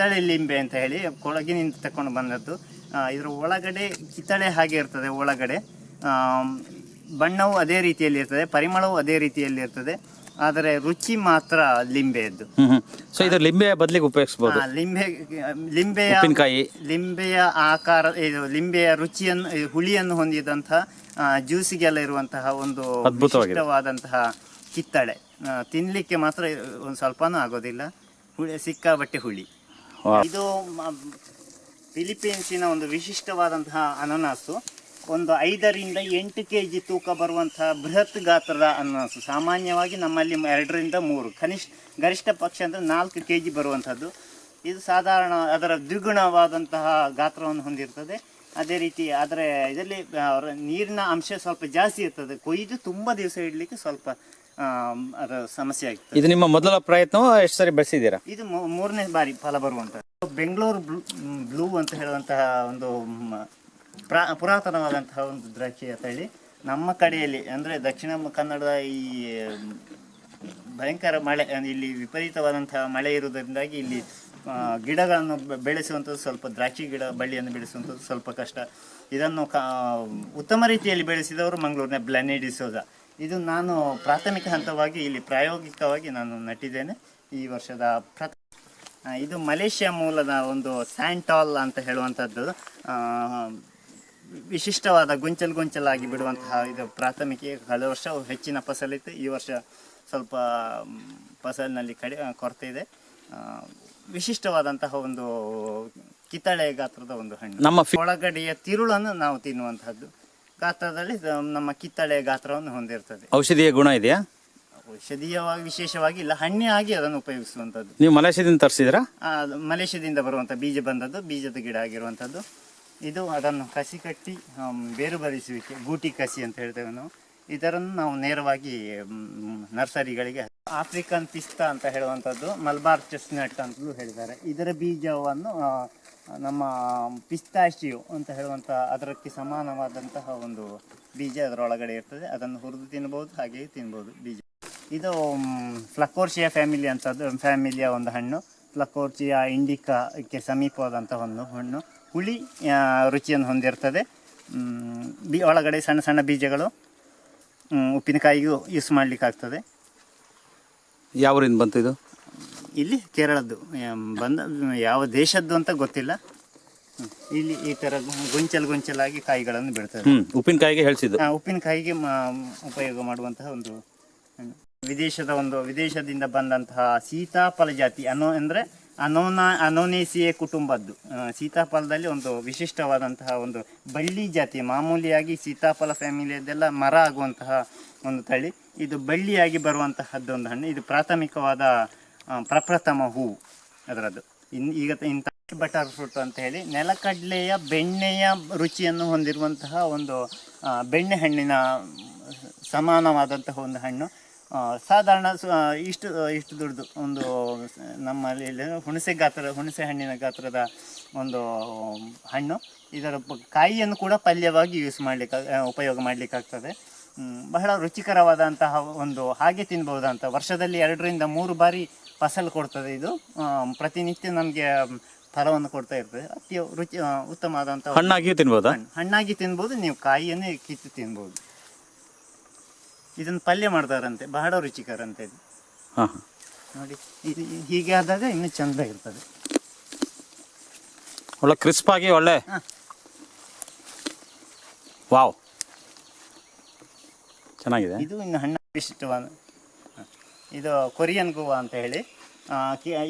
ಕಿತ್ತಳೆ ಲಿಂಬೆ ಅಂತ ಹೇಳಿ ಕೊಳಗಿನಿಂದ ತಕೊಂಡು ಬಂದದ್ದು. ಇದ್ರ ಒಳಗಡೆ ಕಿತ್ತಳೆ ಹಾಗೆ ಇರ್ತದೆ ಒಳಗಡೆ. ಬಣ್ಣವು ಅದೇ ರೀತಿಯಲ್ಲಿ ಇರ್ತದೆ ಪರಿಮಳವು ಅದೇ ರೀತಿಯಲ್ಲಿ ಇರ್ತದೆ ಆದರೆ ರುಚಿ ಮಾತ್ರ ಲಿಂಬೆಯದ್ದು ಸೊ ಇದು ಲಿಂಬೆಯ ಬದಲಿಗೆ ಉಪಯೋಗಿಸಬಹುದು ಲಿಂಬೆ ಲಿಂಬೆಯ ಲಿಂಬೆಯ ಆಕಾರ ಇದು ಲಿಂಬೆಯ ರುಚಿಯನ್ನು ಹುಳಿಯನ್ನು ಹೊಂದಿದಂತಹ ಜ್ಯೂಸಿಗೆಲ್ಲ ಇರುವಂತಹ ಒಂದು ಅದ್ಭುತವಾದಂತಹ ಕಿತ್ತಳೆ. ತಿನ್ಲಿಕ್ಕೆ ಮಾತ್ರ ಒಂದು ಸ್ವಲ್ಪನೂ ಆಗೋದಿಲ್ಲ. ಹುಳಿ ಸಿಕ್ಕಾಬಟ್ಟೆ ಹುಳಿ. ಇದು ಫಿಲಿಪೀನ್ಸಿನ ಒಂದು ವಿಶಿಷ್ಟವಾದಂತಹ ಅನನಾಸು. ಒಂದು ಐದರಿಂದ ಎಂಟು ಕೆ ಜಿ ತೂಕ ಬರುವಂತಹ ಬೃಹತ್ ಗಾತ್ರದ ಅನನಾಸು. ಸಾಮಾನ್ಯವಾಗಿ ನಮ್ಮಲ್ಲಿ ಎರಡರಿಂದ ಮೂರು. ಕನಿಷ್ಠ, ಗರಿಷ್ಠ ಪಕ್ಷ ಅಂದರೆ ನಾಲ್ಕು ಕೆ ಜಿ ಇದು ಸಾಧಾರಣ ಅದರ ದ್ವಿಗುಣವಾದಂತಹ ಗಾತ್ರವನ್ನು ಹೊಂದಿರ್ತದೆ. ಅದೇ ರೀತಿ ಆದರೆ ಇದರಲ್ಲಿ ನೀರಿನ ಅಂಶ ಸ್ವಲ್ಪ ಜಾಸ್ತಿ ಇರ್ತದೆ. ಕೊಯ್ದು ತುಂಬ ದಿವಸ ಇಡಲಿಕ್ಕೆ ಸ್ವಲ್ಪ ಆ, ಅದರ ಸಮಸ್ಯೆ ಆಗ್ತದೆ. ಇದು ನಿಮ್ಮ ಮೊದಲ ಪ್ರಯತ್ನ ಎಷ್ಟು ಸರಿ ಬೆಳೆಸಿದ್ದೀರಾ? ಇದು ಮೂರನೇ ಬಾರಿ ಫಲ ಬರುವಂತ. ಬೆಂಗಳೂರು ಬ್ಲೂ ಅಂತ ಹೇಳುವಂತಹ ಒಂದು ಪ್ರಾ ಪುರಾತನವಾದಂತಹ ಒಂದು ದ್ರಾಕ್ಷಿ ಅಂತ ಹೇಳಿ ನಮ್ಮ ಕಡೆಯಲ್ಲಿ ಅಂದರೆ ದಕ್ಷಿಣ ಕನ್ನಡದ ಈ ಭಯಂಕರ ಮಳೆ ಇಲ್ಲಿ ವಿಪರೀತವಾದಂತಹ ಮಳೆ ಇರುವುದರಿಂದಾಗಿ ಇಲ್ಲಿ ಗಿಡಗಳನ್ನು ಬೆಳೆಸುವಂಥದ್ದು ಸ್ವಲ್ಪ ದ್ರಾಕ್ಷಿ ಗಿಡ ಬಳ್ಳಿಯನ್ನು ಬೆಳೆಸುವಂಥದ್ದು ಸ್ವಲ್ಪ ಕಷ್ಟ. ಇದನ್ನು ಕಾ ಉತ್ತಮ ರೀತಿಯಲ್ಲಿ ಬೆಳೆಸಿದವರು ಮಂಗಳೂರಿನ ಬ್ಲನಿ ಡಿಸೋಜ ಇದು ನಾನು ಪ್ರಾಥಮಿಕ ಹಂತವಾಗಿ ಇಲ್ಲಿ ಪ್ರಾಯೋಗಿಕವಾಗಿ ನಾನು ನಟ್ಟಿದ್ದೇನೆ ಈ ವರ್ಷದ ಪ್ರಥ ಇದು ಮಲೇಷ್ಯಾ ಮೂಲದ ಒಂದು ಸ್ಯಾಂಟಾಲ್ ಅಂತ ಹೇಳುವಂಥದ್ದು. ವಿಶಿಷ್ಟವಾದ ಗೊಂಚಲು ಗೊಂಚಲಾಗಿ ಬಿಡುವಂತಹ ಇದು ಪ್ರಾಥಮಿಕ. ಕಳೆದ ವರ್ಷ ಹೆಚ್ಚಿನ ಫಸಲಿತ್ತು ಈ ವರ್ಷ ಸ್ವಲ್ಪ ಫಸಲಿನಲ್ಲಿ ಕಡಿ ಕೊರತೆ ಇದೆ. ವಿಶಿಷ್ಟವಾದಂತಹ ಒಂದು ಕಿತ್ತಳೆ ಗಾತ್ರದ ಒಂದು ಹಣ್ಣು. ನಮ್ಮ ಒಳಗಡೆಯ ತಿರುಳನ್ನು ನಾವು ತಿನ್ನುವಂತಹದ್ದು. ಗಾತ್ರದಲ್ಲಿ ನಮ್ಮ ಕಿತ್ತಳೆ ಗಾತ್ರವನ್ನು ಹೊಂದಿರ್ತದೆ. ಔಷಧೀಯ ಗುಣ ಇದೆಯಾ? ಔಷಧೀಯವಾಗಿ ವಿಶೇಷವಾಗಿ ಇಲ್ಲ ಹಣ್ಣೆ ಆಗಿ ಅದನ್ನು ಉಪಯೋಗಿಸುವಂಥದ್ದು. ನೀವು ಮಲೇಷ್ಯಾದಿಂದ ತರಿಸಿದ್ರಾ? ಆ, ಮಲೇಷ್ಯಾದಿಂದ ಬರುವಂಥ ಬೀಜ ಬಂದದ್ದು ಬೀಜದ ಗಿಡ ಆಗಿರುವಂಥದ್ದು. ಇದು ಅದನ್ನು ಕಸಿ ಕಟ್ಟಿ ಆಮ್, ಬೇರು ಬರಿಸುವಿಕೆ ಗೂಟಿ ಕಸಿ ಅಂತ ಹೇಳ್ತೇವೆ ನಾವು. ಇದರನ್ನು ನಾವು ನೇರವಾಗಿ ನರ್ಸರಿಗಳಿಗೆ ಆಫ್ರಿಕನ್ ಪಿಸ್ತಾ ಅಂತ ಹೇಳುವಂಥದ್ದು, ಮಲ್ಬಾರ್ ಚೆಸ್ನಟ್ ಅಂತಲೂ ಹೇಳಿದ್ದಾರೆ. ಇದರ ಬೀಜವನ್ನು ನಮ್ಮ ಪಿಸ್ತಾಶಿಯು ಅಂತ ಹೇಳುವಂಥ ಅದಕ್ಕೆ ಸಮಾನವಾದಂತಹ ಒಂದು ಬೀಜ ಅದರೊಳಗಡೆ ಇರ್ತದೆ. ಅದನ್ನು ಹುರಿದು ತಿನ್ಬೋದು, ಹಾಗೆಯೇ ತಿನ್ಬೋದು ಬೀಜ. ಇದು ಫ್ಲಕೋರ್ಷಿಯಾ ಫ್ಯಾಮಿಲಿ ಅಂಥದ್ದು, ಫ್ಯಾಮಿಲಿಯ ಒಂದು ಹಣ್ಣು. ಫ್ಲಕೋರ್ಚಿಯಾ ಇಂಡಿಕಾಕ್ಕೆ ಸಮೀಪವಾದಂಥ ಒಂದು ಹಣ್ಣು. ಹುಳಿ ರುಚಿಯನ್ನು ಹೊಂದಿರ್ತದೆ. ಬಿ, ಒಳಗಡೆ ಸಣ್ಣ ಸಣ್ಣ ಬೀಜಗಳು. ಉಪ್ಪಿನಕಾಯಿಗೂ ಯೂಸ್ ಮಾಡಲಿಕ್ಕೆ ಆಗ್ತದೆ ಯಾವ ಊರಿಂದ ಬಂತು ಇದು ಇಲ್ಲಿ ಕೇರಳದ್ದು. ಬಂದ ಯಾವ ದೇಶದ್ದು ಅಂತ ಗೊತ್ತಿಲ್ಲ. ಇಲ್ಲಿ ಈ ತರ ಗೊಂಚಲ್ ಗೊಂಚಲಾಗಿ ಕಾಯಿಗಳನ್ನು ಬಿಡ್ತಾರೆ. ಉಪ್ಪಿನಕಾಯಿಗೆ ಹೇಳ್ಸಿದ್ದು. ಉಪ್ಪಿನಕಾಯಿಗೆ ಉಪಯೋಗ ಮಾಡುವಂತಹ ಒಂದು ವಿದೇಶದ ಒಂದು ವಿದೇಶದಿಂದ ಬಂದಂತಹ ಸೀತಾಫಲ ಜಾತಿ ಅನ್ನೋ ಅಂದರೆ ಅನೋನಾ, ಅನೋನೇಸಿಯೇ ಕುಟುಂಬದ್ದು. ಸೀತಾಫಲದಲ್ಲಿ ಒಂದು ವಿಶಿಷ್ಟವಾದಂತಹ ಒಂದು ಬಳ್ಳಿ ಜಾತಿ, ಮಾಮೂಲಿಯಾಗಿ ಸೀತಾಫಲ ಫ್ಯಾಮಿಲಿಯದೆಲ್ಲ ಮರ ಆಗುವಂತಹ ಒಂದು ತಳಿ. ಇದು ಬಳ್ಳಿಯಾಗಿ ಬರುವಂತಹದ್ದು ಒಂದು ಹಣ್ಣು. ಇದು ಪ್ರಾಥಮಿಕವಾದ ಪ್ರಪ್ರಥಮ ಹೂವು ಅದರದ್ದು. ಇನ್, ಈಗ ಇಂಥ ಬಟರ್ ಫ್ರೂಟ್ ಅಂತ ಹೇಳಿ ನೆಲಕಡಲೆಯ ಬೆಣ್ಣೆಯ ರುಚಿಯನ್ನು ಹೊಂದಿರುವಂತಹ ಒಂದು ಬೆಣ್ಣೆ ಹಣ್ಣಿನ ಸಮಾನವಾದಂತಹ ಒಂದು ಹಣ್ಣು. ಸಾಧಾರಣ ಸ- ಇಷ್ಟು ಇಷ್ಟು ದೊಡ್ಡದು ಒಂದು ನಮ್ಮಲ್ಲಿ ಹುಣಸೆ ಗಾತ್ರ ಹುಣಸೆ ಹಣ್ಣಿನ ಗಾತ್ರದ ಒಂದು ಹಣ್ಣು. ಇದರ ಕಾಯಿಯನ್ನು ಕೂಡ ಪಲ್ಯವಾಗಿ ಯೂಸ್ ಮಾಡಲಿಕ್ಕೆ ಉಪಯೋಗ ಮಾಡಲಿಕ್ಕಾಗ್ತದೆ. ಬಹಳ ರುಚಿಕರವಾದಂತಹ ಒಂದು ಹಾಗೆ ತಿನ್ಬಹುದಂತ ವರ್ಷದಲ್ಲಿ ಎರಡರಿಂದ ಮೂರು ಬಾರಿ ಫಸಲು ಕೊಡ್ತದೆ ಇದು. ಪ್ರತಿನಿತ್ಯ ನಮಗೆ ಫಲವನ್ನು ಕೊಡ್ತಾ ಇರ್ತದೆ. ಅತಿ ರುಚಿ ಉತ್ತಮವಾದಂಥ ಉತ್ತಮವಾದಂತಹ ಹಣ್ಣಾಗಿಯೂ ತಿನ್ಬೋದು? ಹಣ್ಣಾಗಿ ತಿನ್ಬೋದು ನೀವು ಕಾಯಿಯನ್ನೇ ಕಿತ್ತು ತಿನ್ಬೋದು. ಇದನ್ನು ಪಲ್ಯ ಮಾಡ್ತಾರಂತೆ ಬಹಳ ರುಚಿಕರಂತೆ ಇದು. ಹಾಂ. ನೋಡಿ ಇದು ಹೀಗೆ ಆದಾಗ ಇನ್ನೂ ಚಂದ ಇರ್ತದೆ ಒಳ್ಳೆ ಕ್ರಿಸ್ಪ್ ಆಗಿ ಒಳ್ಳೆ. ವಾವ್. ಚೆನ್ನಾಗಿದೆ. ಇದು ಇನ್ನು ಹಣ್ಣ ವಿಶಿಷ್ಟವಾದ ಇದು ಕೊರಿಯನ್ ಗೋವಾ ಅಂತ ಹೇಳಿ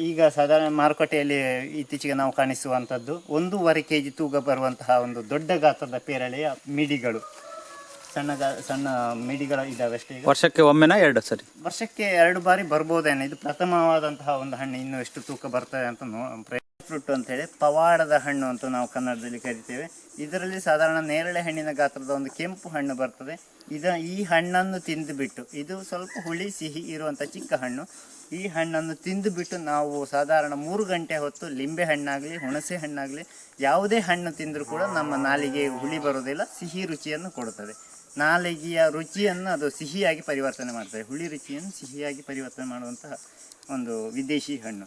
ಈಗ ಸಾಧಾರಣ ಮಾರುಕಟ್ಟೆಯಲ್ಲಿ ಇತ್ತೀಚೆಗೆ ನಾವು ಕಾಣಿಸುವಂಥದ್ದು ಒಂದೂವರೆ ಕೆ ಜಿ ತೂಗ ಬರುವಂತಹ ಒಂದು ದೊಡ್ಡ ಗಾತ್ರದ ಪೇರಳೆಯ ಮಿಡಿಗಳು. ಸಣ್ಣ ಗಾ ಸಣ್ಣ ಮಿಡಿಗಳು ಇದ್ದಾವೆ ಅಷ್ಟೇ ಈಗ. ವರ್ಷಕ್ಕೆ ಒಮ್ಮೆನಾ ಎರಡು ಸರಿ? ವರ್ಷಕ್ಕೆ ಎರಡು ಬಾರಿ ಬರ್ಬೋದೇನೋ. ಇದು ಪ್ರಥಮವಾದಂತಹ ಒಂದು ಹಣ್ಣು. ಇನ್ನು ಎಷ್ಟು ತೂಕ ಬರ್ತದೆ ಅಂತ ನೋ ಫ್ರೂಟ್ ಅಂತ ಹೇಳಿ ಪವಾಡದ ಹಣ್ಣು ಅಂತ ನಾವು ಕನ್ನಡದಲ್ಲಿ ಕರಿತೇವೆ. ಇದರಲ್ಲಿ ಸಾಧಾರಣ ನೇರಳೆ ಹಣ್ಣಿನ ಗಾತ್ರದ ಒಂದು ಕೆಂಪು ಹಣ್ಣು ಬರ್ತದೆ. ಇದ ಈ ಹಣ್ಣನ್ನು ತಿಂದುಬಿಟ್ಟು, ಇದು ಸ್ವಲ್ಪ ಹುಳಿ ಸಿಹಿ ಇರುವಂಥ ಚಿಕ್ಕ ಹಣ್ಣು. ಈ ಹಣ್ಣನ್ನು ತಿಂದುಬಿಟ್ಟು ನಾವು ಸಾಧಾರಣ ಮೂರು ಗಂಟೆ ಹೊತ್ತು ಲಿಂಬೆ ಹಣ್ಣಾಗಲಿ, ಹುಣಸೆ ಹಣ್ಣಾಗಲಿ, ಯಾವುದೇ ಹಣ್ಣು ತಿಂದರೂ ಕೂಡ ನಮ್ಮ ನಾಲಿಗೆ ಹುಳಿ ಬರೋದಿಲ್ಲ ಸಿಹಿ ರುಚಿಯನ್ನು ಕೊಡುತ್ತದೆ. ನಾಲಿಗೆಯ ರುಚಿಯನ್ನು ಅದು ಸಿಹಿಯಾಗಿ ಪರಿವರ್ತನೆ ಮಾಡ್ತದೆ. ಹುಳಿ ರುಚಿಯನ್ನು ಸಿಹಿಯಾಗಿ ಪರಿವರ್ತನೆ ಮಾಡುವಂತಹ ಒಂದು ವಿದೇಶಿ ಹಣ್ಣು.